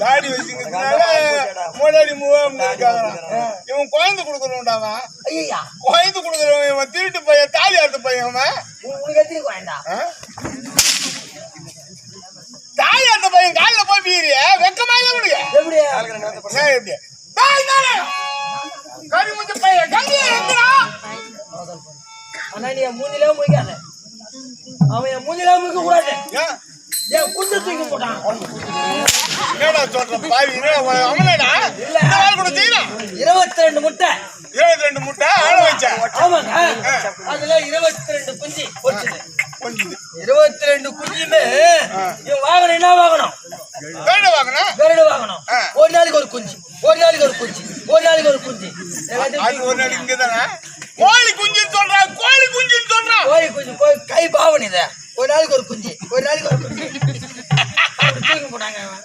தாடி வச்சுக்கிறதுனால மூடாடி மூவாம இருக்காங்க இவன் குழந்தை கொடுக்குறவன்டாவா ஐயா குழந்தை கொடுக்குறவன் இவன் திருட்டு பையன் தாலி அறுத்த பையன்? தாலி அறுத்த பையன் காலில் போய் பீரிய? வெக்கமா இல்லை உனக்கு? எப்படி? டேய், நானே. கறி முஞ்ச பையன் கறி எங்கடா? ஆனா நீ மூஞ்சிலே முடிக்காத அவன் மூஞ்சிலே முடிக்க கூடாது. ஏன் தூக்கி போட்டான் என்னடா சொல்ற பாவி? அவனடா? இல்ல. கூட இருபத்தி ரெண்டு முட்டை. இருபத்தி ரெண்டு முட்டை? ஆள வச்சா? ஆமாங்க. அதுல இருபத்தி ரெண்டு குஞ்சு. பொரிச்சுது இருபத்தி ரெண்டு குஞ்சுமே இவன் வாங்கணும்? என்ன வாங்கணும் கருடு வாங்கணும்? ஆ. ஒரு நாளைக்கு ஒரு குஞ்சு. ஒரு நாளைக்கு ஒரு குஞ்சு. ஒரு நாளைக்கு ஒரு குஞ்சு. ஒரு நாளைக்கு இங்க தானே கோழி குஞ்சுன்னு சொல்றான் கை பாவனித ஒரு நாளைக்கு ஒரு குஞ்சு ஒரு நாளைக்கு ஒரு குஞ்சு.